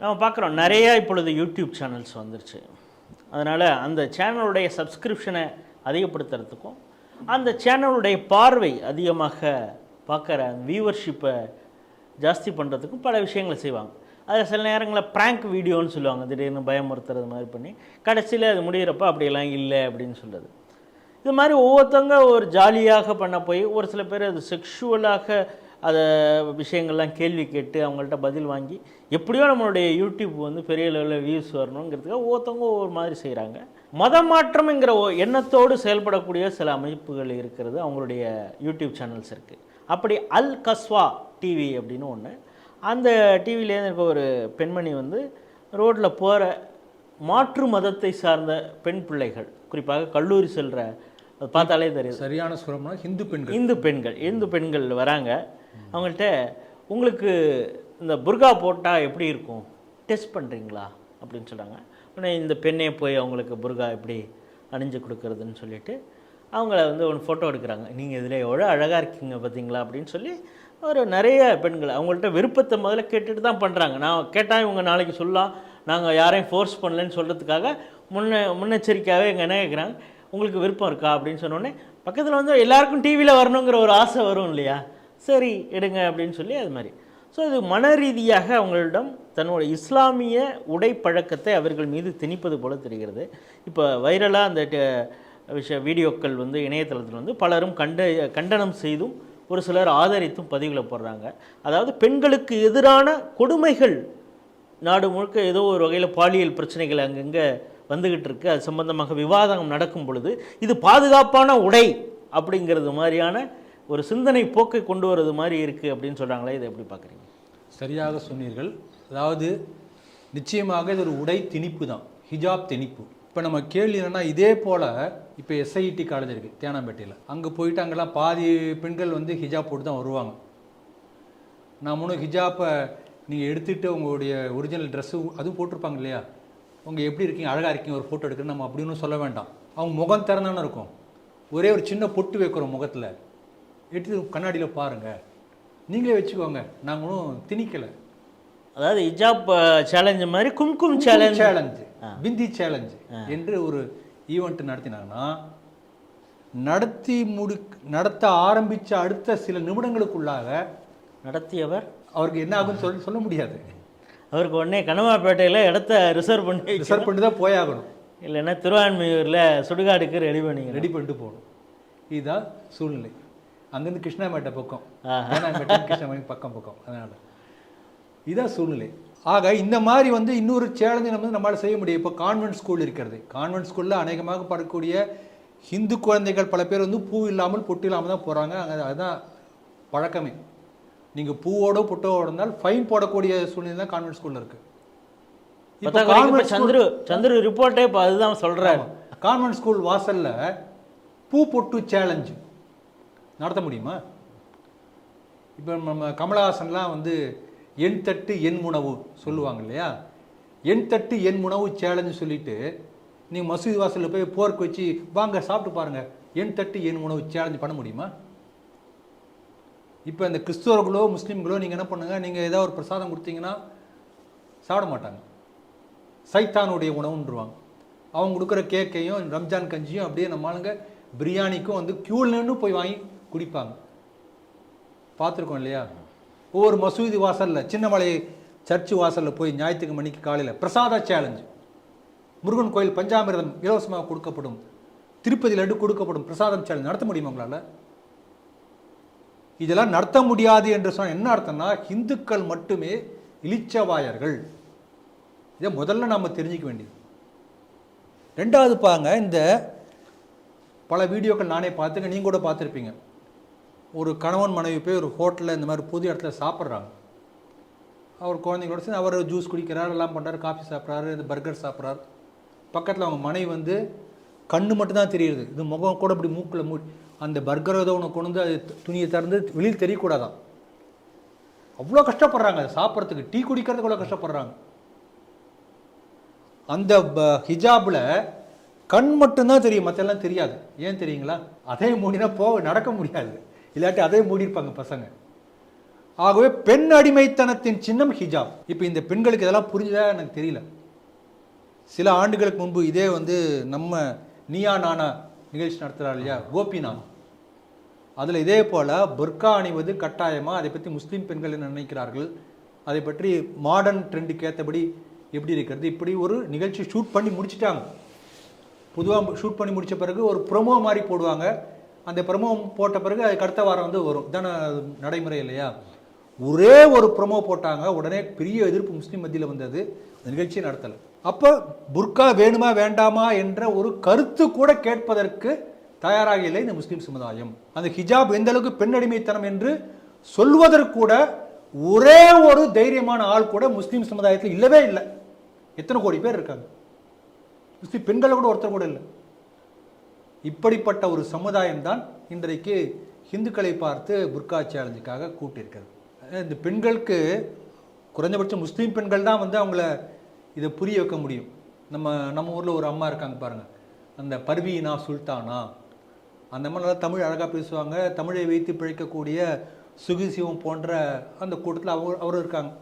நம்ம பார்க்குறோம். நிறையா இப்பொழுது யூடியூப் சேனல்ஸ் வந்துருச்சு. அதனால் அந்த சேனலுடைய சப்ஸ்கிரிப்ஷனை அதிகப்படுத்துறதுக்கும் அந்த சேனலுடைய பார்வை அதிகமாக பார்க்குற வியூவர்ஷிப்பை ஜாஸ்தி பண்ணுறதுக்கும் பல விஷயங்களை செய்வாங்க. அதில் சில நேரங்களில் ப்ராங்க் வீடியோன்னு சொல்லுவாங்க. திடீர்னு பயமுறுத்துறது மாதிரி பண்ணி கடைசியில் அது முடிகிறப்ப அப்படியெல்லாம் இல்லை அப்படின்னு சொல்கிறது இது மாதிரி ஒவ்வொருத்தவங்க ஒரு ஜாலியாக பண்ண போய் ஒரு சில பேர் அது செக்ஷுவலாக அதை விஷயங்கள்லாம் கேள்வி கேட்டு அவங்கள்ட்ட பதில் வாங்கி எப்படியோ நம்மளுடைய யூடியூப் வந்து பெரிய லெவலில் வியூஸ் வரணுங்கிறதுக்காக ஒவ்வொருத்தவங்க ஒவ்வொரு மாதிரி செய்கிறாங்க. மத மாற்றம்ங்கிற ஒ- எண்ணத்தோடு செயல்படக்கூடிய சில அமைப்புகள் இருக்கிறது அவங்களுடைய யூடியூப் சேனல்ஸ் இருக்குது அப்படி அல் கஸ்வா டிவி அப்படின்னு ஒன்று அந்த டிவிலேருந்து இருக்க ஒரு பெண்மணி வந்து ரோட்டில் போகிற மாற்று மதத்தை சார்ந்த பெண் பிள்ளைகள் குறிப்பாக கல்லூரி செல்கிற பார்த்தாலே தெரியுது. சரியான சுரம்னா ஹிந்து பெண்கள். இந்து பெண்கள் இந்து பெண்கள் வராங்க. அவங்கள்ட்ட உங்களுக்கு இந்த புர்கா போட்டால் எப்படி இருக்கும்? டெஸ்ட் பண்ணுறீங்களா அப்படின்னு சொல்கிறாங்க உடனே இந்த பெண்ணே போய் அவங்களுக்கு புர்கா எப்படி அணிஞ்சு கொடுக்கறதுன்னு சொல்லிட்டு அவங்கள வந்து ஒன்று ஃபோட்டோ எடுக்கிறாங்க. நீங்கள் இதில் எவ்வளோ அழகாக இருக்கீங்க பார்த்தீங்களா அப்படின்னு சொல்லி ஒரு நிறைய பெண்கள் அவங்கள்ட்ட விருப்பத்தை முதல்ல கேட்டுட்டு தான் பண்ணுறாங்க நான் கேட்டால் இவங்க நாளைக்கு சொல்லலாம். நாங்கள் யாரையும் ஃபோர்ஸ் பண்ணலன்னு சொல்கிறதுக்காக முன்ன முன்னெச்சரிக்கையாகவே எங்கள் என்ன கேட்குறாங்க உங்களுக்கு விருப்பம் இருக்கா? அப்படின்னு சொன்னோடனே பக்கத்தில் வந்து எல்லாருக்கும் டிவியில் வரணுங்கிற ஒரு ஆசை வரும் இல்லையா? சரி எடுங்க அப்படின்னு சொல்லி அது மாதிரி. ஸோ இது மன ரீதியாக அவங்களிடம் தன்னோட இஸ்லாமிய உடை பழக்கத்தை அவர்கள் மீது திணிப்பது போல தெரிகிறது. இப்போ வைரலாக அந்த விஷய வீடியோக்கள் வந்து இணையதளத்தில் வந்து பலரும் கண்ட கண்டனம் செய்தும் ஒரு சிலர் ஆதரித்தும் பதிவுகளை போடுறாங்க. அதாவது பெண்களுக்கு எதிரான கொடுமைகள் நாடு முழுக்க ஏதோ ஒரு வகையில் பாலியல் பிரச்சனைகள் அங்கங்கே வந்துக்கிட்டு இருக்கு. அது சம்பந்தமாக விவாதம் நடக்கும் பொழுது இது பாதுகாப்பான உடை அப்படிங்கிறது மாதிரியான ஒரு சிந்தனை போக்கை கொண்டு வர்றது மாதிரி இருக்குது அப்படின்னு சொல்கிறாங்களே இதை எப்படி பார்க்குறீங்க? சரியாக சொன்னீர்கள். அதாவது நிச்சயமாக இது ஒரு உடை திணிப்பு தான் ஹிஜாப் திணிப்பு. இப்போ நம்ம கேள்வி என்னென்னா இதே போல் இப்போ எஸ்ஐடி காலேஜ் இருக்குது தேனாம்பேட்டையில். அங்கே போயிட்டு அங்கெல்லாம் பாதி பெண்கள் வந்து ஹிஜாப் போட்டு தான் வருவாங்க. நான் முன்னும் ஹிஜாப்பை நீங்கள் எடுத்துகிட்டு உங்களுடைய ஒரிஜினல் ட்ரெஸ்ஸு அதுவும் போட்டிருப்பாங்க இல்லையா? உங்கள் எப்படி இருக்கீங்க அழகாக இருக்கீங்க ஒரு ஃபோட்டோ எடுக்கணும் நம்ம அப்படின்னு சொல்ல வேண்டாம். அவங்க முகம் திறந்தானே இருக்கும். ஒரே ஒரு சின்ன பொட்டு வைக்கிறோம் முகத்தில். எடுத்து கண்ணாடியில் பாருங்கள் நீங்களே வச்சுக்கோங்க. நாங்களும் திணிக்கலை. அதாவது ஹிஜாப் சேலஞ்சு மாதிரி kumkum challenge challenge bindi challenge என்று ஒரு ஈவெண்ட் நடத்தினாங்கன்னா நடத்தி முடி நடத்த ஆரம்பிச்ச அடுத்த சில நிமிடங்களுக்குள்ளாக நடத்தியவர்? அவருக்கு என்ன ஆகும்னு சொல்லி சொல்ல முடியாது. அவருக்கு உடனே கனவாப்பேட்டையில் இடத்த ரிசர்வ் பண்ணி ரிசர்வ் பண்ணி தான் போயாகணும். இல்லைன்னா திருவான்மையூரில் சுடுகாடுக்கு ரெடி பண்ணிங்க ரெடி பண்ணிட்டு போகணும். இதுதான் சூழ்நிலை. அங்கேருந்து கிருஷ்ணாமேட்டை பக்கம். கிருஷ்ணாமேட்டை பக்கம் பக்கம். அதனால். இதான் சூழ்நிலை. ஆக இந்த மாதிரி வந்து இன்னொரு சேலஞ்சு நம்ம வந்து நம்மளால் செய்ய முடியும். இப்போ கான்வென்ட் ஸ்கூல் இருக்கிறது. கான்வென்ட் ஸ்கூலில் அநேகமாக படக்கூடிய ஹிந்து குழந்தைகள் பல பேர் வந்து பூ இல்லாமல் பொட்டு இல்லாமல் தான் போகிறாங்க அங்கே அதுதான் பழக்கமே. நீங்கள் பூவோட பொட்டோட இருந்தால் ஃபைன் போடக்கூடிய சூழ்நிலை தான் கான்வென்ட் ஸ்கூலில் இருக்குது சந்துரு சந்துரு ரிப்போர்ட்டே இப்போ அதுதான் சொல்கிறாரு கான்வென்ட் ஸ்கூல் வாசல்ல பூ பொட்டு சேலஞ்சு நடத்த முடியுமா? இப்போ நம்ம கமலஹாசன்லாம் வந்து எண் தட்டு எண் உணவு சொல்லுவாங்க இல்லையா? எண் தட்டு எண் உணவு சேலஞ்சு சொல்லிட்டு நீங்கள் மசூதி வாசலில் போய் போர்க் வச்சு வாங்க சாப்பிட்டு பாருங்கள் எண் தட்டு எண் உணவு சேலஞ்சு பண்ண முடியுமா? இப்போ இந்த கிறிஸ்தவர்களோ முஸ்லீம்களோ நீங்கள் என்ன பண்ணுங்கள் நீங்கள் ஏதாவது ஒரு பிரசாதம் கொடுத்தீங்கன்னா சாப்பிட மாட்டாங்க. சைத்தானுடைய உணவுன்றுவாங்க. அவங்க கொடுக்குற கேக்கையும் ரம்ஜான் கஞ்சியும் அப்படியே நம்ம ஆளுங்க பிரியாணிக்கும் வந்து க்யூல் நின்று போய் வாங்கி குடிப்பாங்க. பார்த்துருக்கோம் இல்லையா? ஒவ்வொரு மசூதி வாசலில் சின்னமலை சர்ச்சு வாசலில் போய் ஞாயிற்றுக்கு மணிக்கு காலையில் பிரசாத சேலஞ்சு முருகன் கோயில் பஞ்சாமிரதம் இலவசமாக கொடுக்கப்படும். திருப்பதி லட்டு கொடுக்கப்படும் பிரசாதம் சேலஞ்ச் நடத்த முடியுமா உங்களால்? இதெல்லாம் நடத்த முடியாது என்று சொன்னால் என்ன அர்த்தம்னா இந்துக்கள் மட்டுமே இளிச்சவாயர்கள் இதை முதல்ல நம்ம தெரிஞ்சிக்க வேண்டியது. ரெண்டாவது பாங்க இந்த பல வீடியோக்கள் நானே பார்த்துருக்கேன் நீங்கள் கூட பார்த்துருப்பீங்க. ஒரு கணவன் மனைவி போய் ஒரு ஹோட்டலில் இந்த மாதிரி புது இடத்துல சாப்பிட்றாங்க. அவர் குழந்தைங்களோட சேர்ந்து அவர் ஜூஸ் குடிக்கிறார் எல்லாம் பண்ணுறாரு காஃபி சாப்பிட்றாரு இந்த பர்கர் சாப்பிட்றாரு. பக்கத்தில் அவங்க மனைவி வந்து கண்ணு மட்டும்தான் தெரியுது. இது முகம் கூட இப்படி மூக்கில் மூடி அந்த பர்கர் ஏதோ ஒன்று கொண்டு வந்து அது துணியை திறந்து வெளியில் தெரியக்கூடாதான். அவ்வளோ கஷ்டப்படுறாங்க. அதை சாப்பிட்றதுக்கு டீ குடிக்கிறதுக்கு அவ்வளோ கஷ்டப்படுறாங்க. அந்த ப- கண் மட்டும்தான் தெரியும். மற்றெல்லாம் தெரியாது. ஏன் தெரியுங்களா? அதே மூடினா போக நடக்க முடியாது. இல்லாட்டி அதே மூடியிருப்பாங்க பசங்க. ஆகவே பெண் அடிமைத்தனத்தின் சின்னம் ஹிஜாப். இப்போ இந்த பெண்களுக்கு இதெல்லாம் புரிஞ்சுதா எனக்கு தெரியல. சில ஆண்டுகளுக்கு முன்பு இதே வந்து நம்ம நீயா நானா நிகழ்ச்சி நடத்துகிறார் இல்லையா? கோபிநாத் அதில் இதே போல் புர்கா அணிவது கட்டாயமாக அதை பற்றி முஸ்லீம் பெண்கள் என்ன நினைக்கிறார்கள்? அதை பற்றி மாடர்ன் ட்ரெண்டுக்கு ஏற்றபடி எப்படி இருக்கிறது? இப்படி ஒரு நிகழ்ச்சி ஷூட் பண்ணி முடிச்சிட்டாங்க. பொதுவாக ஷூட் பண்ணி முடித்த பிறகு ஒரு ப்ரொமோ மாதிரி போடுவாங்க. அந்த ப்ரொமோ போட்ட பிறகு அதுக்கு அடுத்த வாரம் வந்து வரும். இதான நடைமுறை இல்லையா? ஒரே ஒரு ப்ரொமோ போட்டாங்க உடனே பெரிய எதிர்ப்பு முஸ்லீம் மத்தியில் வந்தது. அந்த நிகழ்ச்சியை நடத்தலை. அப்போ புர்கா வேணுமா வேண்டாமா என்ற ஒரு கருத்து கூட கேட்பதற்கு தயாராக இல்லை இந்த முஸ்லீம் சமுதாயம். அந்த ஹிஜாப் எந்த அளவுக்கு பெண்ணடிமைத்தனம் என்று சொல்வதற்கு கூட ஒரே ஒரு தைரியமான ஆள் கூட முஸ்லீம் சமுதாயத்தில் இல்லவே இல்லை. எத்தனை கோடி பேர் இருக்காங்க? முஸ்லீம் பெண்களை கூட ஒருத்தர் கூட இல்லை. இப்படிப்பட்ட ஒரு சமுதாயம் தான் இன்றைக்கு இந்துக்களை பார்த்து புர்கா சேலஞ்சுக்காக கூட்டியிருக்கிறது இந்த பெண்களுக்கு குறைஞ்சபட்சம் முஸ்லீம் பெண்கள் தான் வந்து அவங்கள இதை புரிய வைக்க முடியும். நம்ம நம்ம ஊரில் ஒரு அம்மா இருக்காங்க பாருங்கள் அந்த பர்வீனா சுல்தானா அந்த அம்மா நல்லா தமிழ் அழகாக பேசுவாங்க. தமிழை வைத்து பிழைக்கக்கூடிய சுகிசிவம் போன்ற அந்த கூட்டத்தில் அவர் அவரும் இருக்காங்க.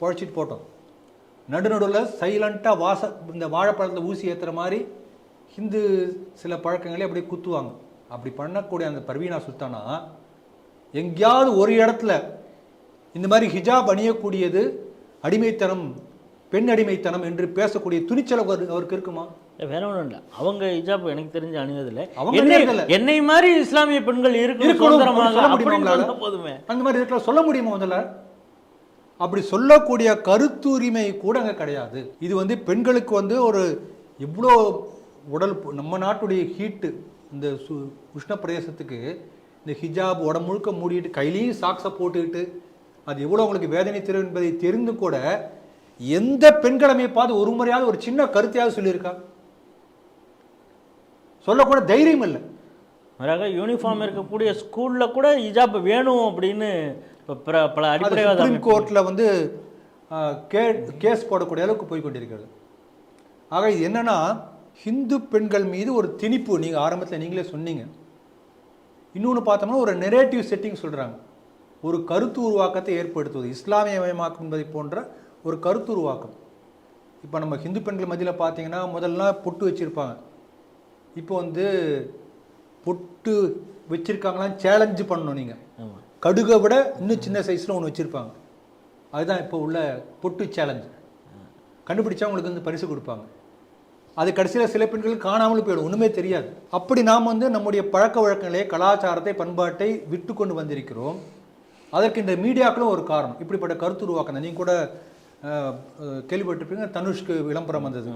பொழைச்சிட்டு போட்டோம். நடுநடுவில் சைலண்ட்டாக வாச இந்த வாழைப்பழத்தில் ஊசி ஏற்றுற மாதிரி ஹிந்து சில பழக்கங்களே அப்படியே குத்துவாங்க. அப்படி பண்ணக்கூடிய அந்த பர்வீனா சுல்தானா எங்கேயாவது ஒரு இடத்துல இந்த மாதிரி ஹிஜாப் அணியக்கூடியது அடிமைத்தனம் பெண் அடிமைத்தனம் என்று பேசக்கூடிய துணிச்சல் அவர் அவருக்கு இருக்குமா? வேற ஒன்றும் இல்லை. அவங்க ஹிஜாப் எனக்கு தெரிஞ்சு அணிவதில்லை அவங்க என்னை மாதிரி இஸ்லாமிய பெண்கள் இருக்கணும் போதுமே. அந்த மாதிரி இருக்கலாம் சொல்ல முடியுமா முதல்ல? அப்படி சொல்லக்கூடிய கருத்துரிமை கூட அங்கே கிடையாது. இது வந்து பெண்களுக்கு வந்து ஒரு இவ்வளோ உடல் நம்ம நாட்டுடைய ஹீட்டு இந்த சு உஷ்ண பிரதேசத்துக்கு இந்த ஹிஜாப் உடம்பு முழுக்க மூடிட்டு கையிலையும் சாக்ஸை போட்டுக்கிட்டு அது எவ்வளோ அவங்களுக்கு வேதனை தரும் என்பதை தெரிந்து கூட எந்த பெண்கள் அமைப்பாவது ஒரு முறையாவது ஒரு சின்ன கருத்தையாவது சொல்லியிருக்கா? சொல்லக்கூட தைரியம் இல்லை. மாறாக யூனிஃபார்ம் இருக்கக்கூடிய ஸ்கூல்ல கூட ஹிஜாப் வேணும் அப்படின்னு இப்போ பல அடிப்படைவாத கோர்ட்டில் வந்து கே கேஸ் போடக்கூடிய அளவுக்கு போய் கொண்டிருக்கிறது. ஆக இது என்னன்னா ஹிந்து பெண்கள் மீது ஒரு திணிப்பு நீங்கள் ஆரம்பத்தில் நீங்களே சொன்னீங்க. இன்னொன்று பார்த்தோம்னா ஒரு நெரேட்டிவ் செட்டிங் சொல்கிறாங்க ஒரு கருத்து உருவாக்கத்தை ஏற்படுத்துவது இஸ்லாமியமயமாக்கம் என்பதை போன்ற ஒரு கருத்து உருவாக்கம். இப்போ நம்ம ஹிந்து பெண்கள் மத்தியில் பார்த்தீங்கன்னா முதல்லாம் பொட்டு வச்சுருப்பாங்க. இப்போ வந்து பொட்டு வச்சுருக்காங்களாம் சேலஞ்சு பண்ணணும் நீங்கள் கடுகை விட இன்னும் சின்ன சைஸில் ஒன்று வச்சுருப்பாங்க. அதுதான் இப்போ உள்ள பொட்டு சேலஞ்சு கண்டுபிடிச்சா உங்களுக்கு வந்து பரிசு கொடுப்பாங்க. அது கடைசியில் சில பெண்கள் காணாமல் போயிடும். ஒன்றுமே தெரியாது. அப்படி நாம் வந்து நம்முடைய பழக்க வழக்கங்களே கலாச்சாரத்தை பண்பாட்டை விட்டு கொண்டு வந்திருக்கிறோம். அதற்கு இந்த மீடியாக்களும் ஒரு காரணம். இப்படிப்பட்ட கருத்து உருவாக்கணும் நீங்கள் கூட கேள்விப்பட்டிருப்பீங்க. தனுஷ்க்கு விளம்பரம் வந்தது.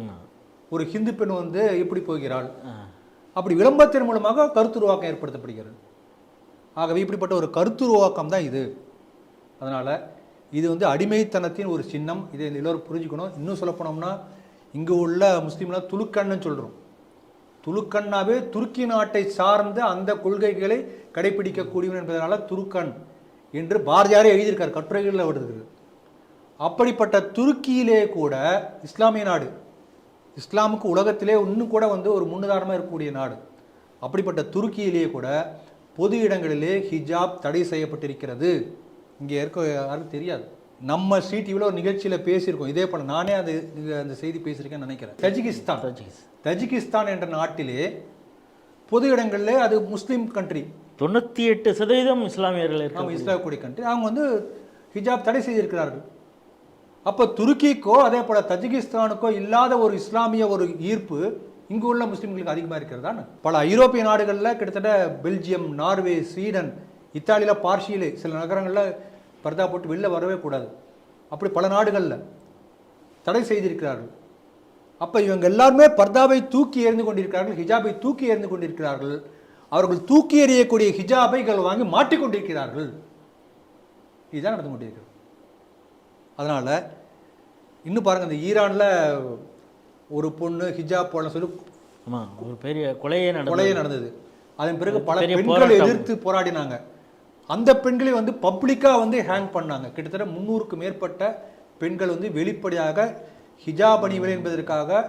ஒரு ஹிந்து பெண் வந்து எப்படி போகிறாள்? அப்படி விளம்பரத்தின் மூலமாக கருத்துருவாக்கம் ஏற்படுத்தப்படுகிறது. ஆகவே இப்படிப்பட்ட ஒரு கருத்துருவாக்கம் தான் இது. அதனால் இது வந்து அடிமைத்தனத்தின் ஒரு சின்னம். இதை எல்லோரும் புரிஞ்சுக்கணும். இன்னும் சொல்ல போனோம்னா இங்கே உள்ள முஸ்லீம்லாம் துலுக்கன்னு சொல்கிறோம் துலுக்கண்ணாவே துருக்கி நாட்டை சார்ந்த அந்த கொள்கைகளை கடைபிடிக்கக்கூடியவன் என்பதனால துருக்கன் என்று பாரதியாரே எழுதியிருக்கார் கட்டுரைகளில் வருது அப்படிப்பட்ட துருக்கியிலே கூட இஸ்லாமிய நாடு இஸ்லாமுக்கு உலகத்திலே இன்னும் கூட வந்து ஒரு முன்னுதாரணமாக இருக்கக்கூடிய நாடு. அப்படிப்பட்ட துருக்கியிலேயே கூட பொது இடங்களிலே ஹிஜாப் தடை செய்யப்பட்டிருக்கிறது. இங்கே இருக்க யாருக்கும் தெரியாது. நம்ம சி டிவியில் ஒரு நிகழ்ச்சியில் பேசியிருக்கோம். இதே போல நானே அது அந்த செய்தி பேசியிருக்கேன்னு நினைக்கிறேன். தஜிகிஸ்தான். தஜிகிஸ்தான். தஜிகிஸ்தான் என்ற நாட்டிலே பொது இடங்களிலே அது முஸ்லீம் கண்ட்ரி தொண்ணூற்றி எட்டு சதவீதம் இஸ்லாமியர்கள் இருக்காங்க இஸ்லாமிய கண்ட்ரி அவங்க வந்து ஹிஜாப் தடை செய்திருக்கிறார்கள். அப்போ துருக்கிக்கோ அதே போல தஜிகிஸ்தானுக்கோ இல்லாத ஒரு இஸ்லாமிய ஒரு ஈர்ப்பு இங்கு உள்ள முஸ்லீம்களுக்கு அதிகமாக இருக்கிறதா? பல ஐரோப்பிய நாடுகளில் கிட்டத்தட்ட பெல்ஜியம் நார்வே ஸ்வீடன் இத்தாலியில் பார்ஷியலு சில நகரங்களில் பர்தா போட்டு வெளில வரவே கூடாது. அப்படி பல நாடுகளில் தடை செய்திருக்கிறார்கள். அப்போ இவங்க எல்லாருமே பர்தாவை தூக்கி எறிந்து கொண்டிருக்கிறார்கள் ஹிஜாபை தூக்கி எறிந்து கொண்டிருக்கிறார்கள். அவர்கள் தூக்கி எறியக்கூடிய ஹிஜாபை வாங்கி மாட்டிக்கொண்டிருக்கிறார்கள் இதுதான் நடந்து கொண்டிருக்கிறது. அதனால் இன்னும் பாருங்கள் இந்த ஈரானில் ஒரு பொண்ணு ஹிஜாப் போடலாம் சொல்லி ஆமா ஒரு பெரிய கொலையே கொலையே நடந்தது. அதன் பிறகு பல பெண்கள். எதிர்த்து போராடினாங்க. அந்த பெண்களை வந்து பப்ளிக்காக வந்து ஹேங் பண்ணாங்க. கிட்டத்தட்ட முந்நூறுக்கு மேற்பட்ட பெண்கள் வந்து வெளிப்படையாக ஹிஜாப் அணிவிலை என்பதற்காக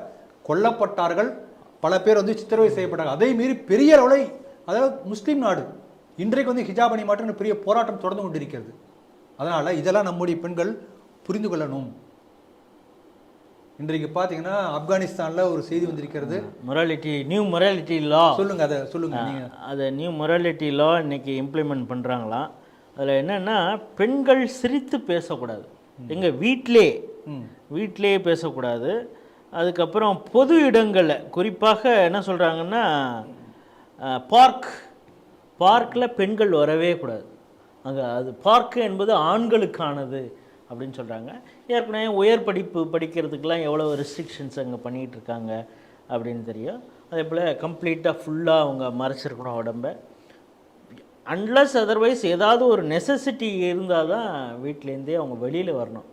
கொல்லப்பட்டார்கள். பல பேர் வந்து சித்திரவதை செய்யப்பட்டாங்க அதே மீறி பெரிய அளவில் அதாவது முஸ்லீம் நாடு இன்றைக்கு வந்து ஹிஜாப் அணி மாற்றம் பெரிய போராட்டம் தொடர்ந்து கொண்டிருக்கிறது. அதனால் இதெல்லாம் நம்முடைய பெண்கள் புரிந்து கொள்ளணும். இன்றைக்கு பார்த்தீங்கன்னா ஆப்கானிஸ்தானில் ஒரு செய்தி வந்திருக்கிறது. மொராலிட்டி நியூ மொராலிட்டி லா சொல்லுங்க அதை சொல்லுங்க நீங்க. அதை நியூ மொராலிட்டி லா இன்னைக்கு இம்ப்ளிமெண்ட் பண்ணுறாங்களாம் அதில் என்னென்னா பெண்கள் சிரித்து பேசக்கூடாது. எங்கள் வீட்டிலே ம். வீட்டிலேயே பேசக்கூடாது. அதுக்கப்புறம் பொது இடங்களில் குறிப்பாக என்ன சொல்கிறாங்கன்னா பார்க் பார்க்கில் பெண்கள் வரவே கூடாது. அங்கே அது பார்க் என்பது ஆண்களுக்கானது. அப்படின்னு சொல்கிறாங்க ஏற்கனவே உயர் படிப்பு படிக்கிறதுக்கெலாம் எவ்வளோ ரெஸ்ட்ரிக்ஷன்ஸ் அங்கே பண்ணிகிட்டு இருக்காங்க அப்படின்னு தெரியும். அதே போல் கம்ப்ளீட்டாக ஃபுல்லாக அவங்க மறைச்சிருக்கணும் உடம்ப. அன்லஸ் அதர்வைஸ் ஏதாவது ஒரு நெசசிட்டி இருந்தால் தான் வீட்டிலேருந்தே அவங்க வெளியில் வரணும்.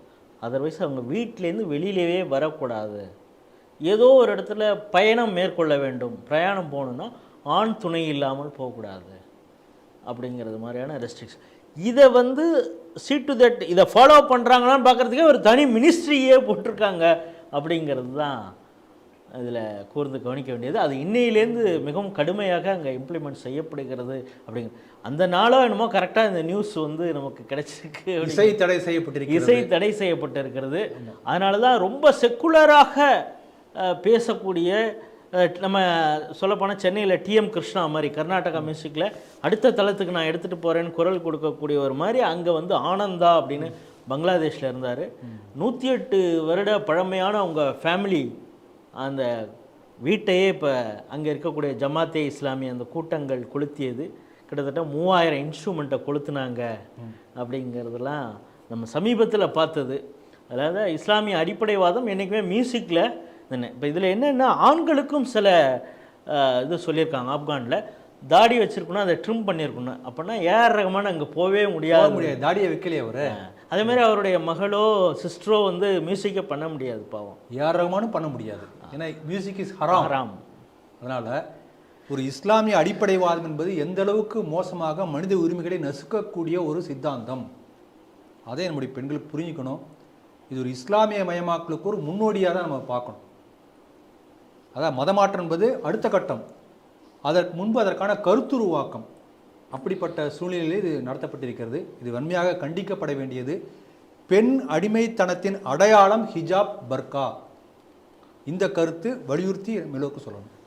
அதர்வைஸ் அவங்க வீட்டிலேருந்து வெளியிலவே வரக்கூடாது. ஏதோ ஒரு இடத்துல பயணம் மேற்கொள்ள வேண்டும். பிரயாணம் போகணுன்னா ஆண் துணை இல்லாமல் போகக்கூடாது. அப்படிங்கிறது மாதிரியான ரெஸ்ட்ரிக்ஷன் இதை வந்து சி டு தட் இதை ஃபாலோ பண்ணுறாங்களான்னு பார்க்குறதுக்கே ஒரு தனி மினிஸ்ட்ரியே போட்டிருக்காங்க அப்படிங்கிறது தான் இதில் கூர்ந்து கவனிக்க வேண்டியது. அது இன்னையிலேருந்து மிகவும் கடுமையாக அங்கே இம்ப்ளிமெண்ட் செய்யப்படுகிறது அப்படிங்க அந்த நாளோ என்னமோ கரெக்டாக இந்த நியூஸ் வந்து நமக்கு கிடைச்சிருக்கு இசை தடை செய்யப்பட்டிருக்கிறது. இசை தடை செய்யப்பட்டிருக்கிறது. அதனால தான் ரொம்ப செக்குலராக பேசக்கூடிய நம்ம சொல்லப்போனால் சென்னையில் டிஎம் கிருஷ்ணா மாதிரி கர்நாடகா மியூசிக்கில் அடுத்த தளத்துக்கு நான் எடுத்துகிட்டு போகிறேன்னு குரல் கொடுக்கக்கூடிய ஒரு மாதிரி அங்கே வந்து ஆனந்தா அப்படின்னு பங்களாதேஷில் இருந்தார். நூற்றி எட்டு வருட பழமையான அவங்க ஃபேமிலி அந்த வீட்டையே இப்போ அங்கே இருக்கக்கூடிய ஜமாத்தே இஸ்லாமிய அந்த கூட்டங்கள் கொளுத்தியது. கிட்டத்தட்ட மூவாயிரம் இன்ஸ்ட்ருமெண்ட்டை கொளுத்துனாங்க அப்படிங்கிறதெல்லாம் நம்ம சமீபத்தில் பார்த்தது. அதாவது இஸ்லாமிய அடிப்படைவாதம் என்றைக்குமே மியூசிக்கில் இப்போ இதில் என்னென்னா ஆண்களுக்கும் சில இது சொல்லியிருக்காங்க ஆப்கானில். தாடி வச்சிருக்கணும் அதை ட்ரிம் பண்ணியிருக்கணும் அப்படின்னா ஏஆர் ரஹ்மான் அங்கே போகவே போக முடியாது. முடியாது தாடியை வைக்கலையே அவரு. அதே மாதிரி அவருடைய மகளோ சிஸ்டரோ வந்து மியூசிக்கை பண்ண முடியாது பாவம். யார் ரகமானும் பண்ண முடியாது. ஏன்னா மியூசிக் இஸ் ஹராம் ஹராம். அதனால ஒரு இஸ்லாமிய அடிப்படைவாதம் என்பது எந்த அளவுக்கு மோசமாக மனித உரிமைகளை நசுக்கக்கூடிய ஒரு சித்தாந்தம். அதை நம்முடைய பெண்கள் புரிஞ்சுக்கணும். இது ஒரு இஸ்லாமிய மயமாக்கலுக்கு ஒரு முன்னோடியாக தான் நம்ம பார்க்கணும். அதான் மதமாற்றம் என்பது அடுத்த கட்டம். அதற்கு முன்பு அதற்கான கருத்துருவாக்கம். அப்படிப்பட்ட சூழ்நிலையில் இது நடத்தப்பட்டிருக்கிறது. இது வன்மையாக கண்டிக்கப்பட வேண்டியது. பெண் அடிமைத்தனத்தின் அடையாளம் ஹிஜாப் பர்கா. இந்த கருத்து வலியுறுத்தி மெலோக்கு சொல்லணும்.